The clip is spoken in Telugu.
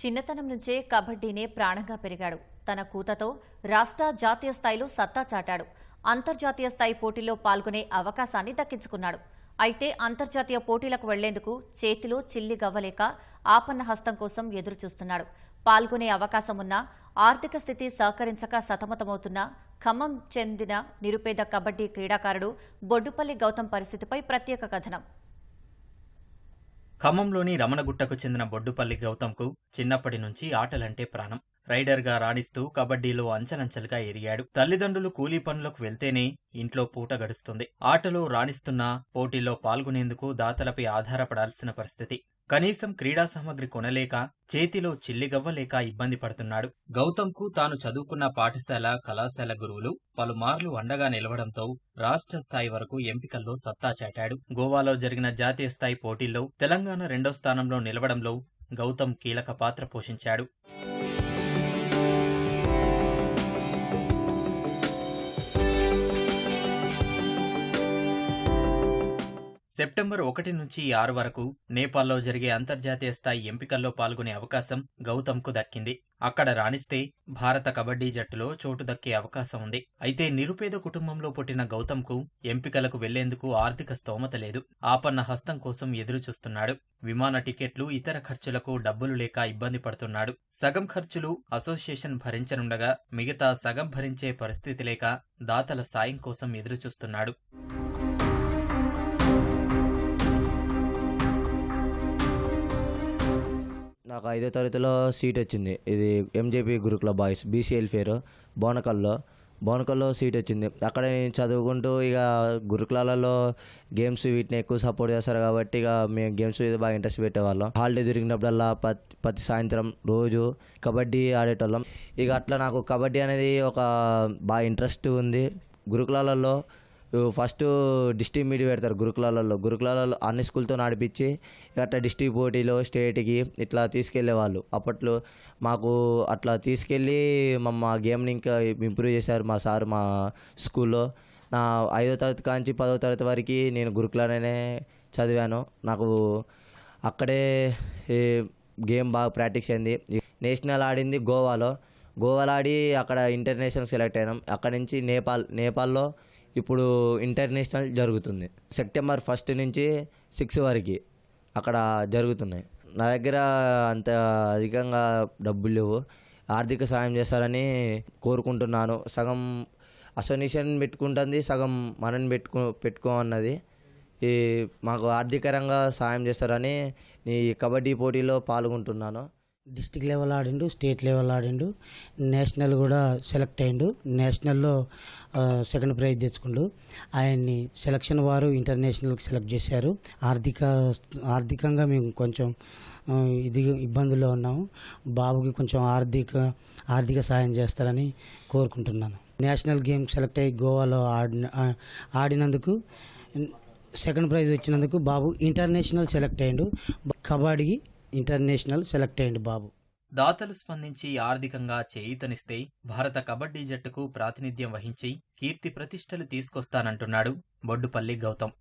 చిన్నతనం నుంచే కబడ్డీనే ప్రాణంగా పెరిగాడు. తన కూతతో రాష్ట్ర జాతీయ స్థాయిలో సత్తా చాటాడు. అంతర్జాతీయ స్థాయి పోటీల్లో పాల్గొనే అవకాశాన్ని దక్కించుకున్నాడు. అయితే అంతర్జాతీయ పోటీలకు వెళ్ళేందుకు చేతిలో చిల్లి గవ్వలేక ఆపన్న హస్తం కోసం ఎదురుచూస్తున్నాడు. పాల్గొనే అవకాశమున్నా ఆర్థిక స్థితి సహకరించక సతమతమవుతున్న ఖమ్మం చెందిన నిరుపేద కబడ్డీ క్రీడాకారుడు బొడ్డుపల్లి గౌతమ్ పరిస్థితిపై ప్రత్యేక కథనం. ఖమ్మంలోని రమణగుట్టకు చెందిన బొడ్డుపల్లి గౌతమ్కు చిన్నప్పటి నుంచి ఆటలంటే ప్రాణం. రైడర్గా రాణిస్తూ కబడ్డీలో అంచలంచలుగా ఎదిగాడు. తల్లిదండ్రులు కూలీ పనులకు వెళ్తేనే ఇంట్లో పూట గడుస్తుంది. ఆటలో రాణిస్తున్నా పోటీల్లో పాల్గొనేందుకు దాతలపై ఆధారపడాల్సిన పరిస్థితి. కనీసం క్రీడా సామగ్రి కొనలేక చేతిలో చిల్లిగవ్వలేక ఇబ్బంది పడుతున్నాడు. గౌతమ్కు తాను చదువుకున్న పాఠశాల కళాశాల గురువులు పలుమార్లు అండగా నిలవడంతో రాష్ట్ర స్థాయి వరకు ఎంపికల్లో సత్తా చాటాడు. గోవాలో జరిగిన జాతీయ స్థాయి పోటీల్లో తెలంగాణ రెండో స్థానంలో నిలవడంలో గౌతమ్ కీలక పాత్ర పోషించాడు. సెప్టెంబర్ ఒకటి నుంచి ఆరు వరకు నేపాల్లో జరిగే అంతర్జాతీయ స్థాయి ఎంపికల్లో పాల్గొనే అవకాశం గౌతమ్కు దక్కింది. అక్కడ రాణిస్తే భారత కబడ్డీ జట్టులో చోటు దక్కే అవకాశం ఉంది. అయితే నిరుపేద కుటుంబంలో పుట్టిన గౌతమ్కు ఎంపికలకు వెళ్ళేందుకు ఆర్థిక స్తోమత లేదు. ఆపన్న హస్తం కోసం ఎదురుచూస్తున్నాడు. విమాన టికెట్లు ఇతర ఖర్చులకు డబ్బులు లేక ఇబ్బంది పడుతున్నాడు. సగం ఖర్చులు అసోసియేషన్ భరించనుండగా మిగతా సగం భరించే పరిస్థితి లేక దాతల సాయం కోసం ఎదురుచూస్తున్నాడు. నాకు ఐదో తరగతిలో సీట్ వచ్చింది. ఇది MJP Gurukula boys BCL welfare బోనకల్లో. బోనకల్లో సీట్ వచ్చింది. అక్కడ నేను చదువుకుంటూ ఇక గురుకులాలలో గేమ్స్ వీటిని ఎక్కువ సపోర్ట్ చేస్తారు కాబట్టి ఇక మేము గేమ్స్ మీద బాగా ఇంట్రెస్ట్ పెట్టేవాళ్ళం. హాలిడే దొరికినప్పుడల్లా ప్రతి ప్రతి సాయంత్రం రోజు కబడ్డీ ఆడేటోళ్ళం. ఇక అట్లా నాకు కబడ్డీ అనేది ఒక బాగా ఇంట్రెస్ట్ ఉంది. గురుకులాలలో ఫస్ట్ డిస్ట్రిక్ట్ మీట్ పెడతారు గురుకులాలలో. గురుకులాలలో అన్ని స్కూల్తో నడిపించి అట్లా డిస్ట్రిక్ట్ పోటీలో స్టేట్కి ఇట్లా తీసుకెళ్ళేవాళ్ళు అప్పట్లో మాకు అట్లా తీసుకెళ్ళి మా మా గేమ్ని ఇంకా ఇంప్రూవ్ చేశారు మా సార్ మా స్కూల్లో. నా ఐదో తరగతి కాంచి పదో తరగతి వరకు నేను గురుకులానే చదివాను. నాకు అక్కడే గేమ్ బాగా ప్రాక్టీస్ అయింది. నేషనల్ ఆడింది గోవాలో. గోవాలో ఆడి అక్కడ ఇంటర్నేషనల్ సెలెక్ట్ అయినాం. అక్కడ నుంచి నేపాల్ నేపాల్లో ఇప్పుడు ఇంటర్నేషనల్ జరుగుతుంది. సెప్టెంబర్ ఫస్ట్ నుంచి సిక్స్ వరకు అక్కడ జరుగుతున్నాయి. నా దగ్గర అంత అధికంగా డబ్బులు లేవు. ఆర్థిక సాయం చేస్తారని కోరుకుంటున్నాను. సగం అసోసియేషన్ పెట్టుకుంటుంది సగం మనని పెట్టుకో పెట్టుకో అన్నది. ఈ మాకు ఆర్థికరంగా సాయం చేస్తారని ఈ కబడ్డీ పోటీలో పాల్గొంటున్నాను. డిస్టిక్ లెవెల్ ఆడిండు స్టేట్ లెవెల్ ఆడిండు. నేషనల్ కూడా సెలెక్ట్ అయిండు. నేషనల్లో సెకండ్ ప్రైజ్ తెచ్చుకుండు. ఆయన్ని సెలక్షన్ వారు ఇంటర్నేషనల్కి సెలెక్ట్ చేశారు. ఆర్థిక ఆర్థికంగా మేము కొంచెం ఇది ఇబ్బందుల్లో ఉన్నాము. బాబుకి కొంచెం ఆర్థిక ఆర్థిక సాయం చేస్తారని కోరుకుంటున్నాను. నేషనల్ గేమ్ సెలెక్ట్ అయ్యి గోవాలో ఆడిన ఆడినందుకు సెకండ్ ప్రైజ్ వచ్చినందుకు బాబు ఇంటర్నేషనల్ సెలెక్ట్ అయ్యిండు. కబడ్డీ ఇంటర్నేషనల్ సెలెక్ట్ అయ్యిండు బాబు. దాతలు స్పందించి ఆర్థికంగా చేయూతనిస్తే భారత కబడ్డీ జట్టుకు ప్రాతినిధ్యం వహించి కీర్తి ప్రతిష్టలు తీసుకొస్తానంటున్నాడు బొడ్డుపల్లి గౌతమ్.